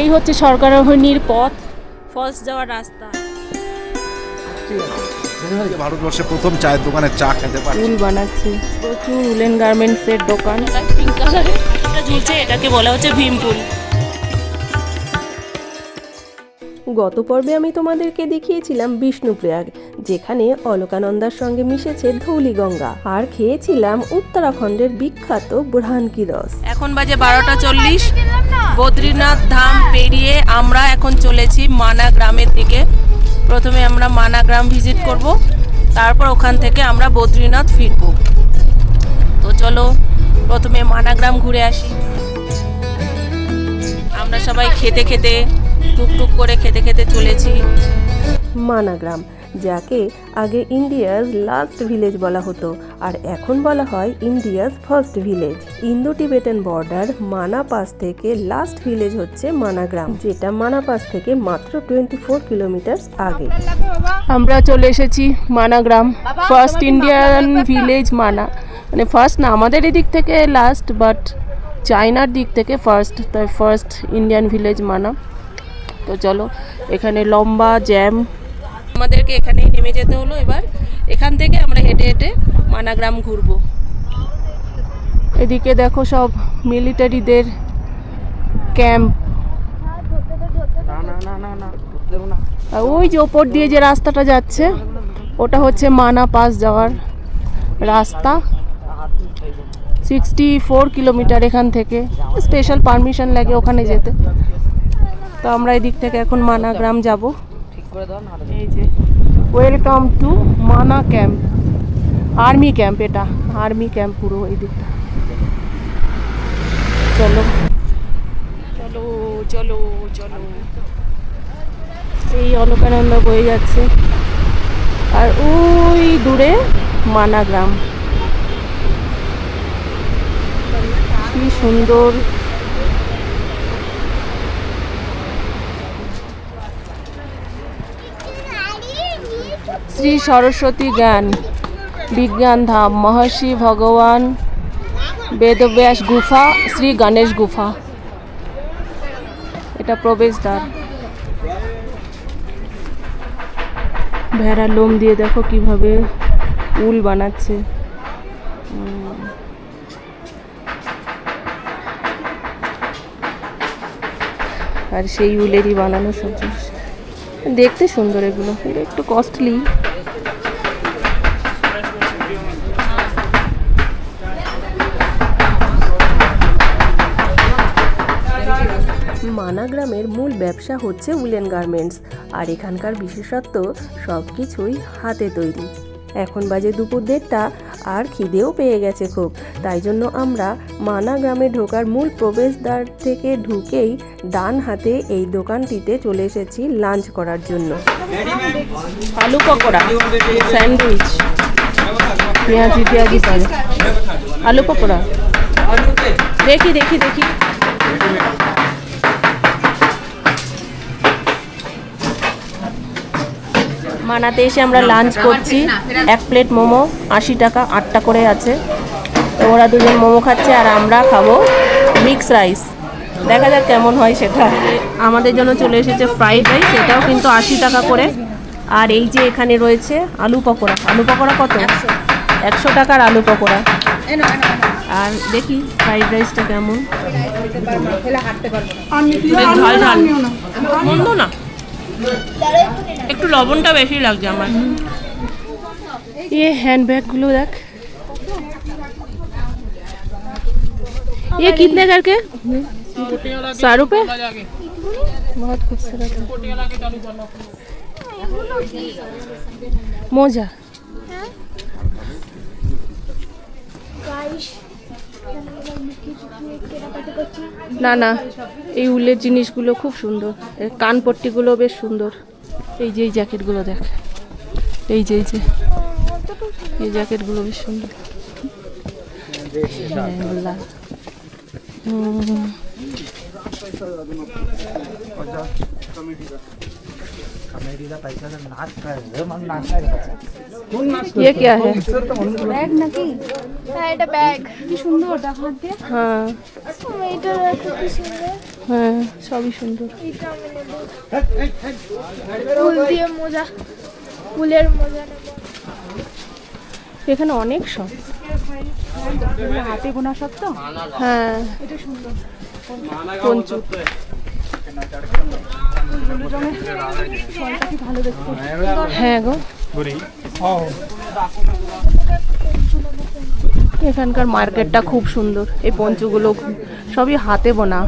এই হচ্ছে সরকারহনির পথ ফলস যাওয়ার রাস্তা। ভারতবর্ষে প্রথম চায়ের দোকানে চা খেতে পারি উল বানাচ্ছে। প্রচুর উলেন গার্মেন্টসের দোকান। পিঙ্ক কালারের এটা ঝুলছে এটাকে বলা হচ্ছে ভীমপুল গত পর্বে আমি তোমাদেরকে দেখিয়েছিলাম বিষ্ণুপ্রয়াগ। যেখানে অলকানন্দার সঙ্গে মিশেছে ধৌলিগঙ্গা। আর খেয়েছিলাম উত্তরাখণ্ডের বিখ্যাত বুরহান কি রস। এখন বাজে বারোটা চল্লিশ। বদ্রীনাথ ধাম পেরিয়ে আমরা এখন চলেছি মানা গ্রামের দিকে। প্রথমে আমরা মানা গ্রাম ভিজিট করব তারপর ওখান থেকে আমরা বদ্রীনাথ ফিরবো। তো চলো প্রথমে মানা গ্রাম ঘুরে আসি। আমরা সবাই খেতে খেতে টুকটুক করে খেতে খেতে চলেছি। মানাগ্রাম। যাকে আগে ইন্ডিয়ার লাস্ট ভিলেজ বলা হতো আর এখন বলা হয় India's first village. Indo Tibetan border Mana pass থেকে লাস্ট ভিলেজ হচ্ছে মানাগ্রাম, যেটা মানা পাস থেকে মাত্র টোয়েন্টি ফোর কিলোমিটার আগে। আমরা চলে এসেছি মানাগ্রাম, ফার্স্ট ইন্ডিয়ান ভিলেজ মানা মানে ফার্স্ট না, আমাদের এদিক থেকে লাস্ট, বাট চায়নার দিক থেকে ফার্স্ট, তাই ফার্স্ট ইন্ডিয়ান ভিলেজ মানা। তো চলো, এখানে লম্বা জ্যাম আমাদেরকে এখানেই নেমে যেতে হলো এবার। এখান থেকে আমরা হেঁটে হেঁটে মানাগ্রাম ঘুরবো। এদিকে দেখো সব মিলিটারিদের ক্যাম্প। ওই যে ওপর দিয়ে যে রাস্তাটা যাচ্ছে ওটা হচ্ছে মানা পাস যাওয়ার রাস্তা। সিক্সটি ফোর কিলোমিটার এখান থেকে। স্পেশাল পারমিশন লাগে ওখানে যেতে। তো আমরা এদিক থেকে এখন মানা গ্রাম যাব এই যে। Welcome to Mana camp army camp এটা। আর্মি ক্যাম্প পুরো এই দিকটা। চলো। চলো চলো চলো। এই অলকানন্দা বয়ে যাচ্ছে। আর ওই দূরে মানা গ্রাম। কি সুন্দর শ্রী সরস্বতী জ্ঞান, বিজ্ঞান ধাম, মহর্ষি ভগবান, বেদব্যাস গুফা, শ্রী গণেশ গুফা। এটা প্রবেশদ্বার। ভেড়ার লোম দিয়ে দেখো কীভাবে উল বানাচ্ছে। আর সেই উলেরই বানানো সব জিনিস। দেখতে সুন্দর এগুলো। একটু কস্টলি মানা গ্রামের মূল ব্যবসা হচ্ছে উলেন গার্মেন্টস, আর এখানকার বিশেষত্ব সব কিছুই হাতে তৈরি। এখন বাজে দুপুর দেড়টা আর খিদেও পেয়ে গেছে খুব। তাই জন্য আমরা মানা গ্রামে ঢোকার মূল প্রবেশদ্বার থেকে ঢুকেই ডান হাতে এই দোকানটিতে চলে এসেছি লাঞ্চ করার জন্য। আলু পকোড়া, স্যান্ডউইচ, পেঁয়াজি পেঁয়াজি আলু পকোড়া। দেখি দেখি দেখি। মানাতে এসে আমরা লাঞ্চ করছি। এক প্লেট মোমো আশি টাকা আটটা করে আছে। তো ওরা দুজন মোমো খাচ্ছে আর আমরা খাব মিক্স রাইস দেখা যাক কেমন হয় সেটা। আমাদের জন্য চলে এসেছে ফ্রাইড রাইস এটাও কিন্তু আশি টাকা করে। আর এই যে এখানে রয়েছে আলু পকোড়া। আলু পকোড়া কত? একশো। টাকার আলু পকোড়া। আর দেখি ফ্রাইড রাইসটা কেমন। ঝাল ঝাল। মন্দ না? একটু লবণটা বেশি লাগছে আমার ये हैंडबैग देख ये कितने करके सौ रुपये बहुत खूबसूरत है मोजा না না, এই উলের জিনিসগুলো খুব সুন্দর। এর কানপট্টিগুলো বেশ সুন্দর। এই যে, এই জ্যাকেটগুলো দেখ। এই যে এই যে। এই জ্যাকেটগুলো বেশ সুন্দর। হুম। ये क्या है ব্যাগ নাকি হ্যাঁ এটা ব্যাগ কি সুন্দর দেখ হাত দিয়ে हाँ এটা কি সুন্দর হ্যাঁ সবই সুন্দর এইটা আমি নেবো ফুল দিয়ে মোজা ফুলের মোজা নেবো এখানে অনেক সব হাতে বোনা সব তো হ্যাঁ পঞ্চু হ্যাঁ গো। এখানকার মার্কেটটা খুব সুন্দর। এই পঞ্চগুলো সবই হাতে বোনা।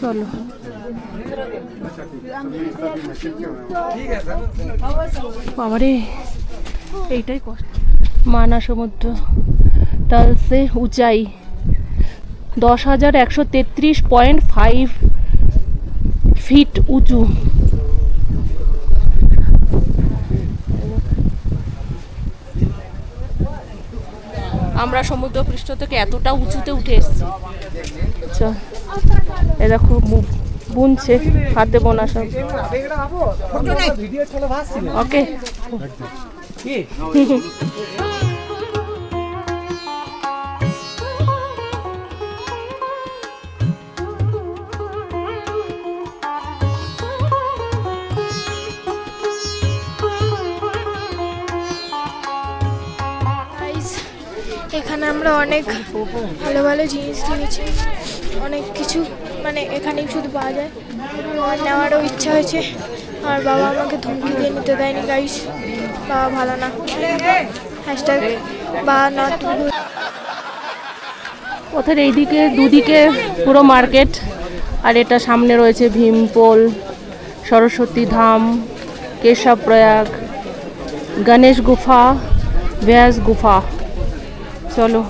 চলো। বাবারে, এইটাই কষ্ট। মানা সমুদ্র। টালসে উঁচাই। দশ হাজার একশো তেত্রিশ পয়েন্ট ফাইভ ফিট উঁচু। আমরা সমুদ্র পৃষ্ঠ থেকে এতটা উঁচুতে উঠে এসেছি। চল এ দেখো বু- বুনছে হাতে বোনা সব ওকে আমরা অনেক ভালো ভালো জিনিস কিনেছি। অনেক কিছু মানে এখানেই শুধু পাওয়া যায়। আমার নেওয়ারও ইচ্ছা হয়েছে। আর বাবা আমাকে ধমকি দিয়ে নিতে দেয়নি গাইস বাবা ভালো না। হ্যাশট্যাগ বা নট পথের এইদিকে, দুদিকে পুরো মার্কেট। আর এটা সামনে রয়েছে ভীমপোল সরস্বতী ধাম কেশব প্রয়াগ গণেশ গুফা, ব্যাস গুফা। চলো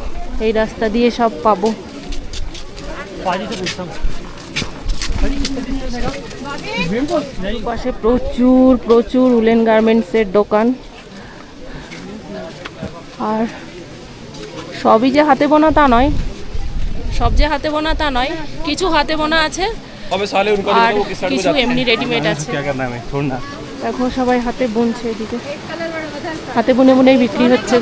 এই রাস্তা দিয়ে সব পাবো। পাশে প্রচুর প্রচুর উলেন গার্মেন্টসের দোকান। আর সবই যে হাতে বোনা তা নয় সব যে হাতে বোনা তা নয় কিছু হাতে বোনা আছে আর কিছু এমনি রেডিমেড আছে। দেখো সবাই হাতে বুনছে এদিকে। হাতে বুনে বুনেই বিক্রি হচ্ছে।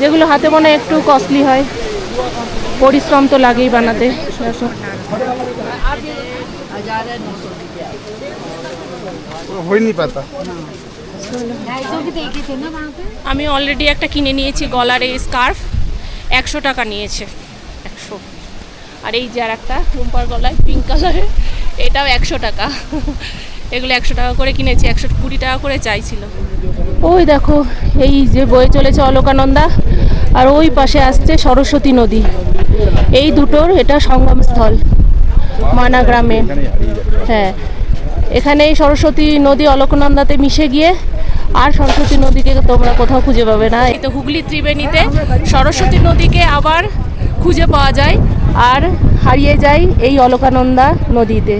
যেগুলো হাতে বোনা একটু কস্টলি হয়। পরিশ্রম তো লাগেই বানাতে আমি অলরেডি একটা কিনে নিয়েছি গলার এই স্কার্ফ একশো টাকা নিয়েছে। একশো। আর এই যার একটা রুম্পার গলায় পিঙ্ক কালারের এটাও একশো টাকা। এগুলো একশো টাকা করে কিনেছি, একশো কুড়ি টাকা করে চাইছিল। ওই দেখো, এই যে বয়ে চলেছে অলোকানন্দা, আর ওই পাশে আসছে সরস্বতী নদী। এই দুটোর এটা সঙ্গমস্থল, মানা গ্রামে। হ্যাঁ এখানে সরস্বতী নদী অলকনন্দাতে মিশে গিয়ে, আর সরস্বতী নদীকে তোমরা কোথাও খুঁজে পাবে না। এই তো হুগলি ত্রিবেণীতে সরস্বতী নদীকে আবার খুঁজে পাওয়া যায়, আর হারিয়ে যায় এই অলকানন্দা নদীতে।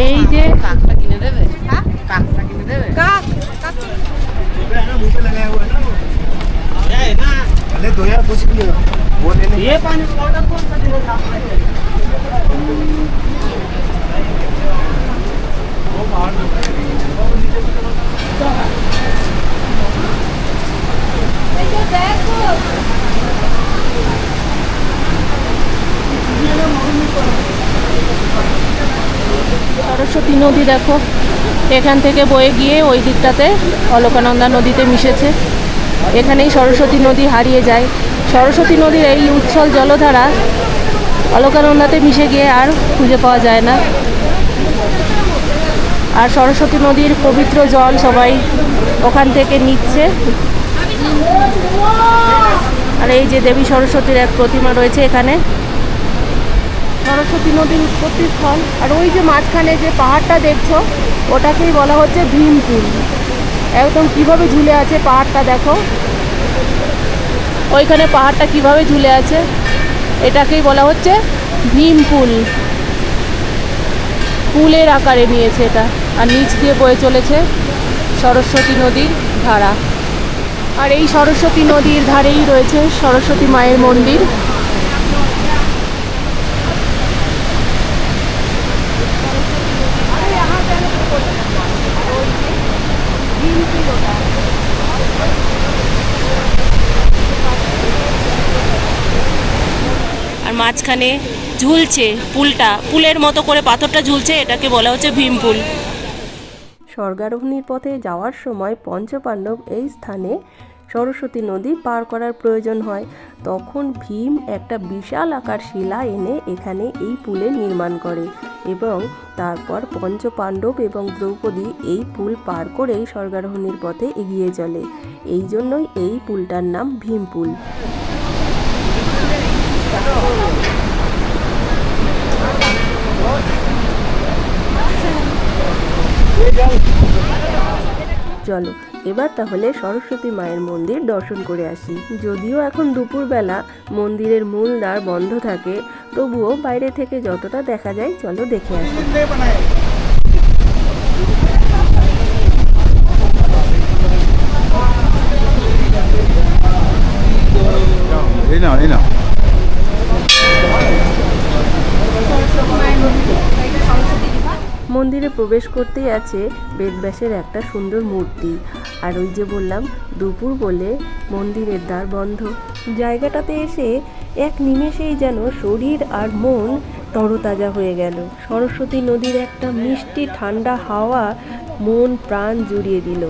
এই যে কাকটা কিনে দেবে? হ্যাঁ? কাকটা কিনে দেবে? কাক देखो সরস্বতী নদী দেখো। এখান থেকে বয়ে গিয়ে ওই দিকটাতে অলকানন্দা নদীতে মিশেছে। এখানেই সরস্বতী নদী হারিয়ে যায়। সরস্বতী নদীর এই উচ্ছল জলধারা অলকানন্দাতে মিশে গিয়ে আর খুঁজে পাওয়া যায় না। আর সরস্বতী নদীর পবিত্র জল সবাই ওখান থেকে নিচ্ছে। আর এই যে দেবী সরস্বতীর এক প্রতিমা রয়েছে এখানে। সরস্বতী নদীর উৎপত্তি স্থল আর ওই যে মাঝখানে যে পাহাড়টা দেখছ, ওটাকেই বলা হচ্ছে ভীমপুল একদম কীভাবে ঝুলে আছে পাহাড়টা দেখো। ওইখানে পাহাড়টা কীভাবে ঝুলে আছে, এটাকেই বলা হচ্ছে ভীম ভীমপুল পুলের আকারে নিয়েছে এটা। আর নিচ দিয়ে বয়ে চলেছে সরস্বতী নদীর ধারা। আর এই সরস্বতী নদীর ধারেই রয়েছে সরস্বতী মায়ের মন্দির। মাঝখানে ঝুলছে পুলটা, পুলের মতো করে পাথরটা ঝুলছে, এটাকে বলা হচ্ছে ভীম পুল। স্বর্গারোহণীর পথে যাওয়ার সময় পঞ্চপাণ্ডব এই স্থানে সরস্বতী নদী পার করার প্রয়োজন হয়। তখন ভীম একটা বিশাল আকার শিলা এনে এখানে এই পুলে নির্মাণ করে এবং তারপর পঞ্চপাণ্ডব এবং দ্রৌপদী এই পুল পার করেই স্বর্গারোহণীর পথে এগিয়ে চলে। এই জন্যই এই পুলটার নাম ভীম পুল। চলো, এবার তাহলে সরস্বতী মায়ের মন্দির দর্শন করে আসি। যদিও এখন দুপুরবেলা মন্দিরের মূল দ্বার বন্ধ থাকে, তবুও বাইরে থেকে যতটা দেখা যায় চলো দেখে আসি। এই এই মন্দিরে প্রবেশ করতেই আছে বেদব্যাসের একটা সুন্দর মূর্তি। আর ওই যে বললাম, দুপুর বলে মন্দিরের দ্বার বন্ধ। জায়গাটাতে এসে এক নিমেষেই যেন শরীর আর মন তরতাজা হয়ে গেল। সরস্বতী নদীর একটা মিষ্টি ঠান্ডা হাওয়া মন প্রাণ জুড়িয়ে দিল।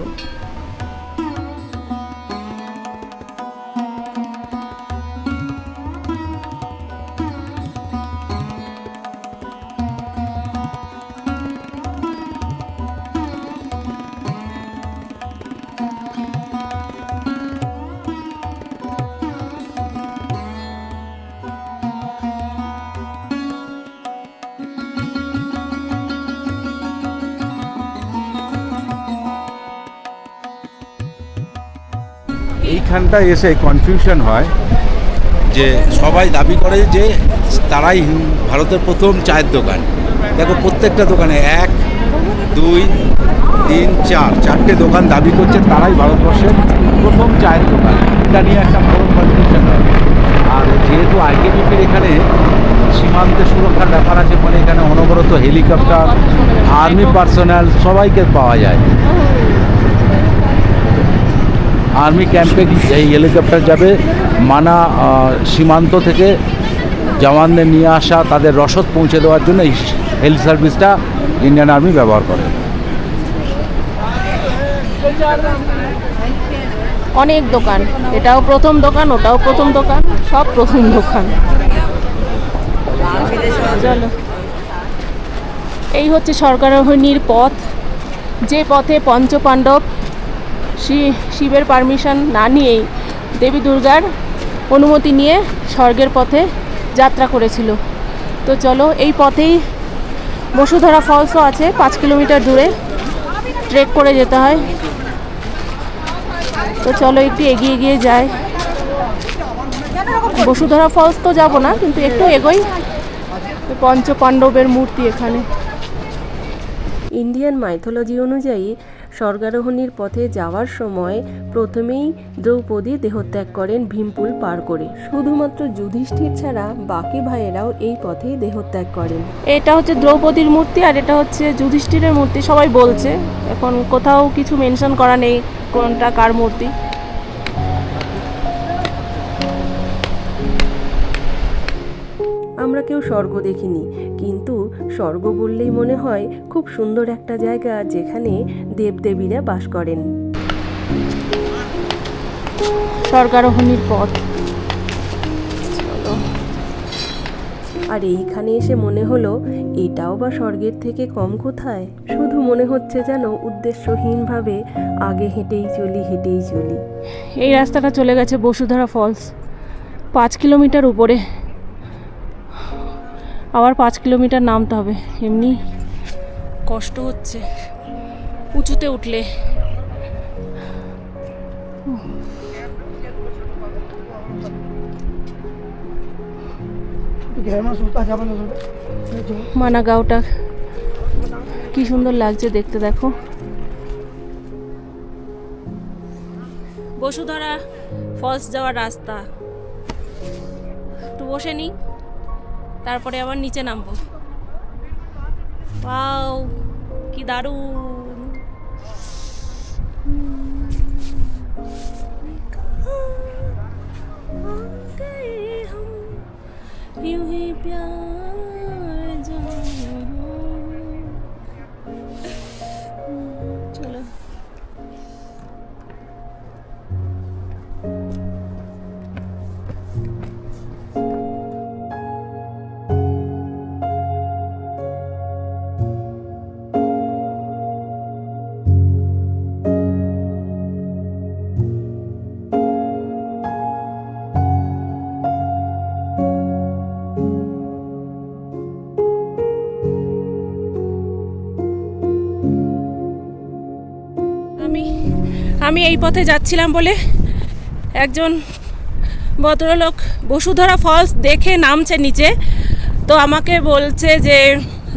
এইখানটা এসে কনফিউশন হয় যে সবাই দাবি করে যে তারাই ভারতের প্রথম চায়ের দোকান। দেখো প্রত্যেকটা দোকানে এক, দুই, তিন, চার, চারটে দোকান দাবি করছে তারাই ভারতবর্ষের প্রথম চায়ের দোকান। এটা নিয়ে একটা বড় কনফিউশন হয়। আর যেহেতু আইকেপিপির এখানে সীমান্তে সুরক্ষার ব্যাপার আছে ফলে এখানে অনবরত হেলিকপ্টার আর্মি পার্সোনাল সবাইকে পাওয়া যায়। আর্মি ক্যাম্পে এই হেলিকপ্টার যাবে। মানা সীমান্ত থেকে জওয়ানদের নিয়ে আসা, তাদের রসদ পৌঁছে দেওয়ার জন্য এই হেলি সার্ভিসটা ইন্ডিয়ান আর্মি ব্যবহার করে। অনেক দোকান। এটাও প্রথম দোকান, ওটাও প্রথম দোকান, সব প্রথম দোকান। চলো। এই হচ্ছে স্বর্গারোহণীর পথ। যে পথে পঞ্চপাণ্ডব শিবের পারমিশন না নিয়েই দেবী দুর্গার অনুমতি নিয়ে স্বর্গের পথে যাত্রা করেছিল। তো চলো, এই পথেই বসুধরা ফলসও আছে, পাঁচ কিলোমিটার দূরে ট্রেক করে যেতে হয়। তো চলো, একটু এগিয়ে এগিয়ে যাই। বসুধরা ফলস তো যাব না, কিন্তু একটু এগোই। পঞ্চ পাণ্ডবের মূর্তি এখানে। ইন্ডিয়ান মাইথোলজি অনুযায়ী স্বর্গারোহণীর পথে যাওয়ার সময় প্রথমেই দ্রৌপদী দেহত্যাগ করেন ভীমপুল পার করে। শুধুমাত্র যুধিষ্ঠির ছাড়া বাকি ভাইয়েরাও এই পথেই দেহত্যাগ করেন। এটা হচ্ছে দ্রৌপদীর মূর্তি আর এটা হচ্ছে যুধিষ্ঠিরের মূর্তি, সবাই বলছে। এখন কোথাও কিছু মেনশন করা নেই, কোনটা কার মূর্তি। কেউ স্বর্গ দেখিনি। কিন্তু স্বর্গ বললেই মনে হয় খুব সুন্দর একটা জায়গা যেখানে দেবদেবীরা বাস করেন। স্বর্গারোহণীর পথ। আর এইখানে এসে মনে হলো এটাও বা স্বর্গের থেকে কম কোথায়? শুধু মনে হচ্ছে যেন উদ্দেশ্যহীনভাবে আগে হেঁটেই চলি হেঁটেই চলি। এই রাস্তাটা চলে গেছে বসুধারা ফলস। পাঁচ কিলোমিটার উপরে। আবার পাঁচ কিলোমিটার নামতে হবে এমনি কষ্ট হচ্ছে। উঁচুতে উঠলে। মানা গাঁওটা কি সুন্দর লাগছে দেখতে দেখো। বসুধরা ফলস যাওয়ার রাস্তা। একটু বসে নিই। তারপরে আবার নিচে নামবো। পাও কি দারুণ। यूं ही আমি এই পথে যাচ্ছিলাম বলে একজন ভদ্রলোক বসুধরা ফলস দেখে নামছে নিচে। তো আমাকে বলছে যে,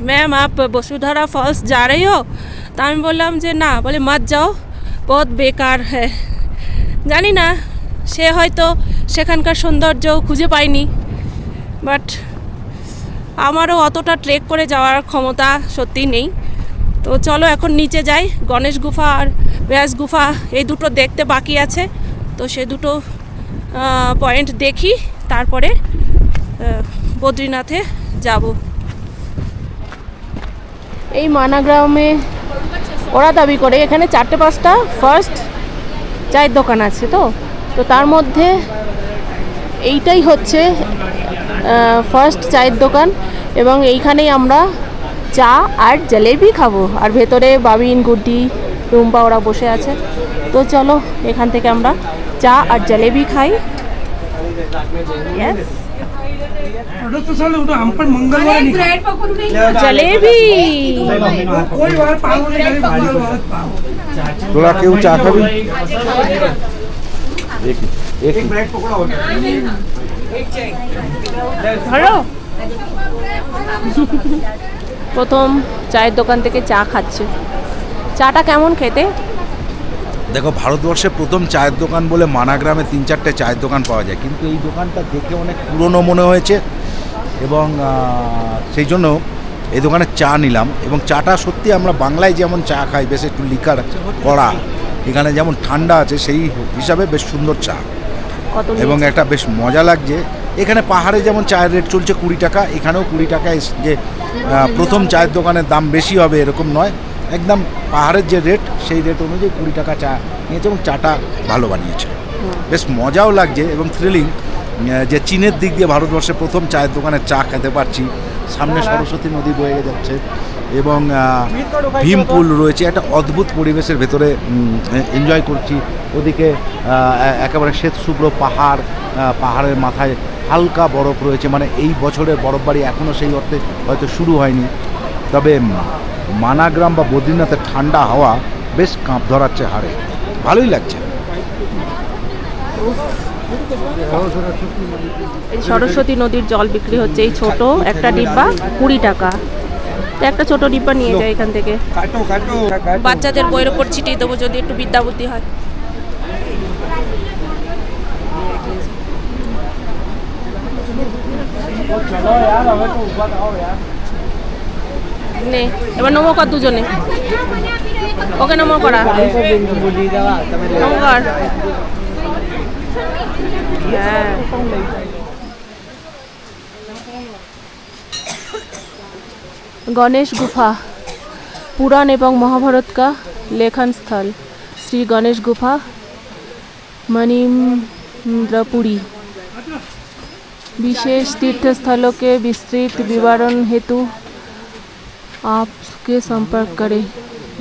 ম্যাম, আপ বসুধরা ফলস যা রই হো? তা আমি বললাম যে, না। বলে, মাত যাও পথ বেকার হ্যাঁ জানি না, সে হয়তো সেখানকার সৌন্দর্য খুঁজে পায়নি। বাট আমারও অতটা ট্রেক করে যাওয়ার ক্ষমতা সত্যি নেই। তো চলো এখন নিচে যাই। গণেশ গুফা আর ব্যাস গুফা, এই দুটো দেখতে বাকি আছে। তো সে দুটো পয়েন্ট দেখি, তারপরে বদ্রীনাথে যাব। এই মানাগ্রামে ওরা দাবি করে, এখানে চারটে পাঁচটা ফার্স্ট চায়ের দোকান আছে তো? তো তার মধ্যে এইটাই হচ্ছে ফার্স্ট চায়ের দোকান। এবং এইখানেই আমরা চা আর জলেবি খাব। আর ভেতরে বাবিন গুড্ডি রুম্পা ওরা বসে আছে। তো চলো এখান থেকে আমরা চা আর জলেবি খাই। তোরা কেউ চা খাবি? প্রথম চায়ের দোকান থেকে চা খাচ্ছে। চাটা কেমন খেতে? দেখো ভারতবর্ষে প্রথম চায়ের দোকান বলে মানাগ্রামে তিন চারটে চায়ের দোকান পাওয়া যায়। কিন্তু এই দোকানটা দেখে অনেক পুরনো মনে হয়েছে এবং সেই জন্য এই দোকানে চা নিলাম এবং চাটা সত্যি আমরা বাংলায় যেমন চা খাই বেশ একটু লিকার কড়া এখানে যেমন ঠান্ডা আছে সেই হিসাবে বেশ সুন্দর চা। এবং একটা বেশ মজা লাগছে। এখানে পাহাড়ে যেমন চায়ের রেট চলছে কুড়ি টাকা এখানেও কুড়ি টাকায় যে প্রথম চায়ের দোকানের দাম বেশি হবে এরকম নয়। একদম পাহাড়ের যে রেট সেই রেট অনুযায়ী কুড়ি টাকা চা নিয়েছে এবং চাটা ভালো বানিয়েছে। বেশ মজাও লাগছে এবং থ্রিলিং যে চীনের দিক দিয়ে ভারতবর্ষে প্রথম চায়ের দোকানে চা খেতে পারছি। সামনে সরস্বতী নদী বয়ে যাচ্ছে এবং ভীমপুল রয়েছে একটা অদ্ভুত পরিবেশের ভেতরে এনজয় করছি। ওদিকে একেবারে শ্বেত শুভ্র পাহাড় পাহাড়ের মাথায় হালকা বরফ রয়েছে। মানে এই বছরের বরফ বাড়ি এখনও সেই অর্থে হয়তো শুরু হয়নি। তবে মানাগ্রাম বা বদ্রীনাথের ঠান্ডা হাওয়া বেশ কাঁপ ধরাচ্ছে হাড়ে। ভালোই লাগছে। সরস্বতী নদীর জল বিক্রি হচ্ছে। এই ছোট একটা ডিব্বা কুড়ি টাকা। তো একটা ছোট ডিব্বা নিয়ে যায় এখান থেকে। বাচ্চাদের বইয়ের ওপর ছিটিয়ে দেবো যদি একটু বিদ্যাবুদ্ধি হয়। নে, এবার নমো কর দুজনে। ওকে নমো করা। নমো হ্যাঁ। গণেশ গুফা, পুরাণ এবং মহাভারত কা লেখন স্থল। শ্রী গণেশ গুফা, মণিন্দ্রপুরী। विशेष तीर्थस्थलों के विस्तृत विवरण हेतु आपके संपर्क करें।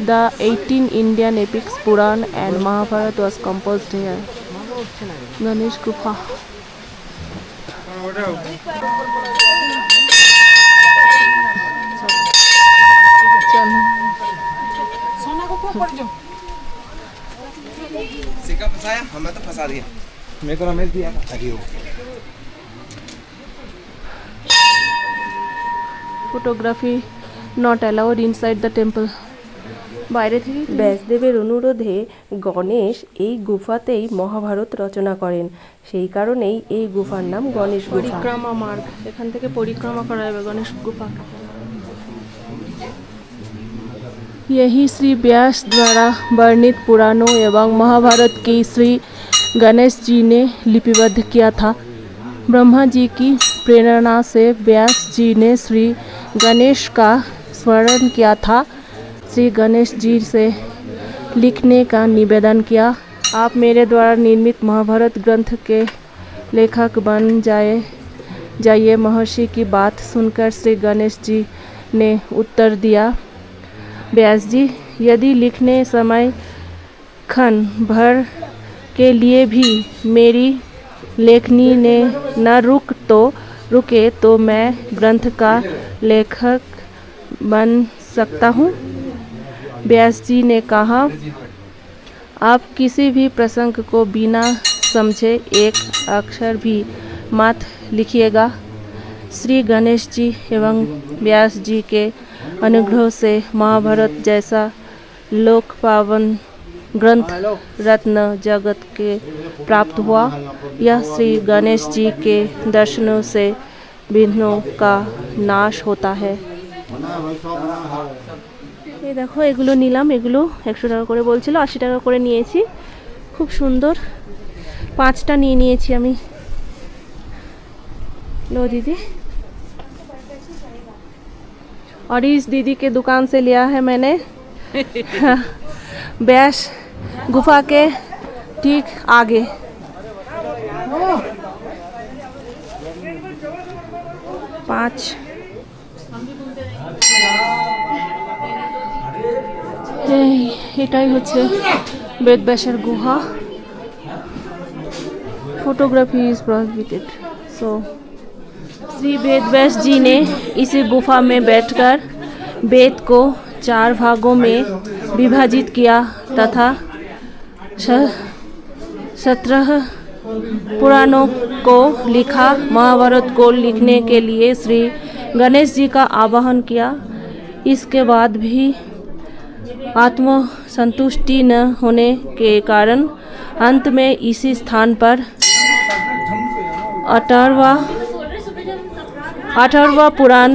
The eighteen Indian epics Puran and Mahabharata was compose here Ganesh Gufa. सिक्का फंसाया? हमें तो फंसा दिया। मेरे को रमेश दिया। था photography not allowed inside the temple বাইরে থেকে ব্যাসদেবের অনুরোধে গণেশ এই গুফাতেই মহাভারত রচনা করেন সেই কারণেই এই গুফার নাম গণেশ গুফা পরিক্রমা মার্গ এখান থেকে পরিক্রমা করা যাবে গণেশ গুফা यही श्री व्यास द्वारा वर्णित पुराणों एवं महाभारत की श्री गणेश जी ने लिपिबद्ध किया था ब्रह्मा जी की प्रेरणा से व्यास जी ने श्री गणेश का स्मरण किया था। श्री गणेश जी से लिखने का निवेदन किया, आप मेरे द्वारा निर्मित महाभारत ग्रंथ के लेखक बन जाए, जाइए। महर्षि की बात सुनकर श्री गणेश जी ने उत्तर दिया, व्यास जी, यदि लिखने समय खन भर के लिए भी मेरी लेखनी ने न रुक तो रुके तो मैं ग्रंथ का लेखक बन सकता हूँ? व्यास जी ने कहा, आप किसी भी प्रसंग को बिना समझे एक अक्षर भी मत लिखिएगा। श्री गणेश जी एवं व्यास जी के अनुग्रह से महाभारत जैसा लोक पावन ग्रंथ रत्न जगत के प्राप्त हुआ यह श्री गणेश जी के दर्शनों से विघ्नों का नाश होता है এই দেখো এগুলো নিলাম এগুলো একশো টাকা করে বলছিল আশি টাকা করে নিয়েছি খুব সুন্দর পাঁচটা নিয়ে নিয়েছি আমি लो दीदी और इस दीदी के दुकान से लिया है मैंने बैश गुफा के ठीक आगे पाँच এই এটাই হচ্ছে বেদব্যাসের গুহা photography is prohibited so Shri Ved Vyas ji ने इसी गुफा में बैठकर वेद को चार भागों में विभाजित किया तथा सत्रह पुराणों को लिखा महाभारत को लिखने के लिए श्री गणेश जी का आवाहन किया इसके बाद भी आत्म संतुष्टि न होने के कारण अंत में इसी स्थान पर अठारवा अठारवा पुराण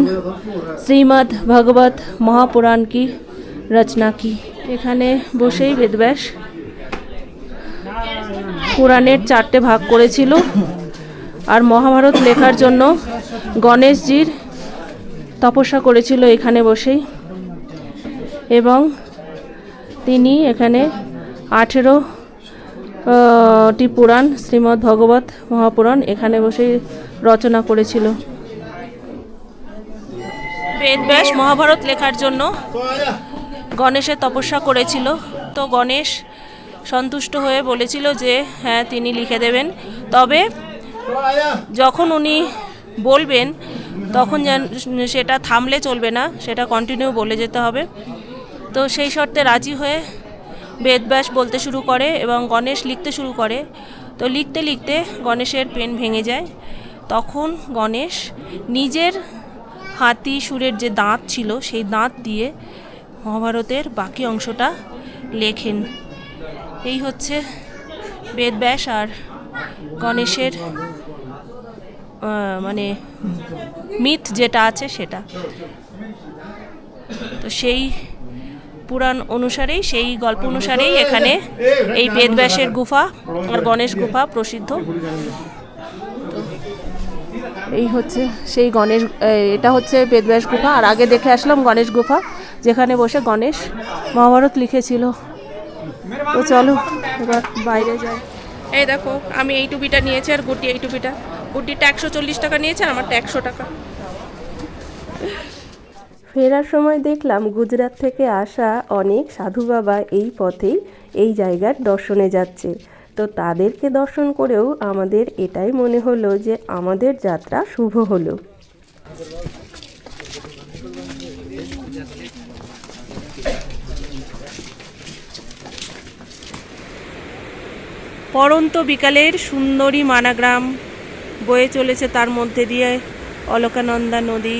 শ্রীমদ্ ভগবত মহাপুরাণ কি রচনা কি এখানে বসেই বেদব্যাস পুরাণের চারটে ভাগ করেছিল। আর মহাভারত লেখার জন্য গণেশজির তপস্যা করেছিল এখানে বসেই। এবং তিনি এখানে আঠেরো টি পুরাণ, শ্রীমদ্ ভগবত মহাপুরাণ এখানে বসেই রচনা করেছিল। বেদব্যাস মহাভারত লেখার জন্য গণেশের তপস্যা করেছিল। তো গণেশ সন্তুষ্ট হয়ে বলেছিল যে হ্যাঁ তিনি লিখে দেবেন। তবে যখন উনি বলবেন, তখন সেটা থামলে চলবে না, সেটা কন্টিনিউ বলে যেতে হবে। তো সেই শর্তে রাজি হয়ে বেদব্যাস বলতে শুরু করে এবং গণেশ লিখতে শুরু করে। তো লিখতে লিখতে গণেশের পেন ভেঙে যায়। তখন গণেশ নিজের হাতি সুরের যে দাঁত ছিল, সেই দাঁত দিয়ে মহাভারতের বাকি অংশটা লেখেন। এই হচ্ছে বেদব্যাস আর গণেশের মানে মিথ যেটা আছে সেটা। তো সেই পুরাণ অনুসারেই, সেই গল্প অনুসারেই এখানে এই বেদব্যাসের গুফা আর গণেশ গুফা প্রসিদ্ধ। এই হচ্ছে সেই গণেশ এটা হচ্ছে বেদব্যাস গুফা। আর আগে দেখে আসলাম গণেশ গুফা, যেখানে বসে গণেশ মহাভারত লিখেছিল। তো চলো এবার বাইরে যাই। এই দেখো আমি এই টুপিটা নিয়েছি আর গুটি এই টুপিটা। গুটিটা একশো চল্লিশ টাকা নিয়েছে আর আমারটা একশো টাকা। ফেরার সময় দেখলাম গুজরাট থেকে আসা অনেক সাধু বাবা এই পথেই এই জায়গার দর্শনে যাচ্ছে। তো তাদেরকে দর্শন করেও আমাদের এটাই মনে হলো যে আমাদের যাত্রা শুভ হলো। পরন্ত বিকালের সুন্দরী মানাগ্রাম বয়ে চলেছে তার মধ্যে দিয়ে অলকানন্দা নদী।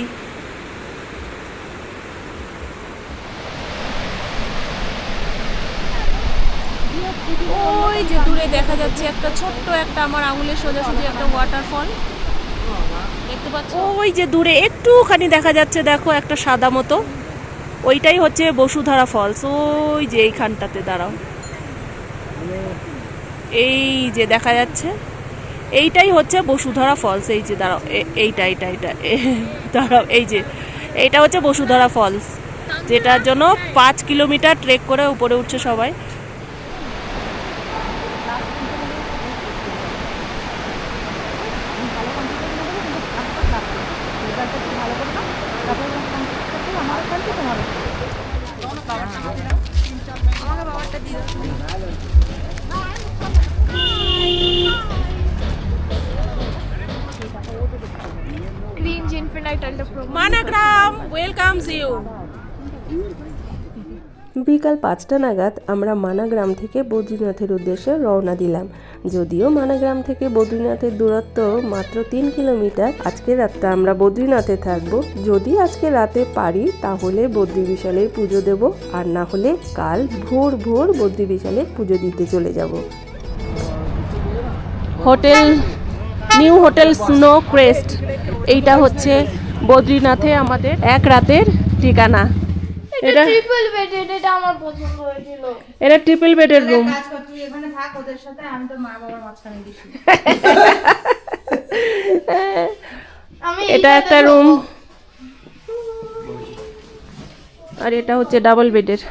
ওই যে দূরে দেখা যাচ্ছে একটা ছোট্ট একটা আমার আঙুলের সোজাসুজি একটা ওয়াটারফল দেখতে পাচ্ছ? ওই যে দূরে একটুখানি দেখা যাচ্ছে দেখো একটা সাদা মতো। ওইটাই হচ্ছে বসুধারা ফলস ওই যে এইখানটাতে দাঁড়াও। এই যে দেখা যাচ্ছে, এইটাই হচ্ছে বসুধরা ফলস, এই যে দাঁড়াও এইটা এইটা এইটা দাঁড়াও, এই যে, এইটা হচ্ছে বসুধরা ফলস, যেটার জন্য পাঁচ কিলোমিটার ট্রেক করে উপরে উঠছে সবাই। বিকাল পাঁচটা নাগাদ আমরা মানাগ্রাম থেকে বদ্রীনাথের উদ্দেশ্যে রওনা দিলাম। যদিও মানাগ্রাম থেকে বদ্রীনাথের দূরত্ব মাত্র তিন কিলোমিটার আজকে রাতটা আমরা বদ্রীনাথে থাকব। যদি আজকে রাতে পারি তাহলে বদ্রী বিশালের পুজো দেব আর না হলে কাল ভোর ভোর বদ্রী বিশালের পুজো দিতে চলে যাব। Hotel New Hotel Snow Crest. এইটা হচ্ছে বদ্রীনাথে আমাদের এক রাতের ঠিকানা। এটা ট্রিপল বেডেড এটা আমার পছন্দ হয়েছিল। এটা ট্রিপল বেডের রুম কাজ কর তুই এখানে থাক ওদের সাথে আমি তো মা বাবার মাঝখানে দিছি আমি এটা একটা রুম আর এটা হচ্ছে ডাবল বেডের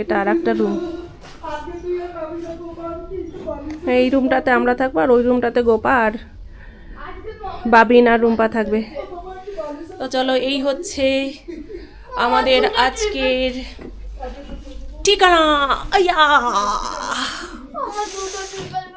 এটা আর একটা রুম এই রুমটাতে আমরা থাকব আর ওই রুমটাতে গোপা আর বাবিন আর রুম্পা থাকবে। তো চলো এই হচ্ছে আমাদের আজকের ঠিকানা। ট্রিপল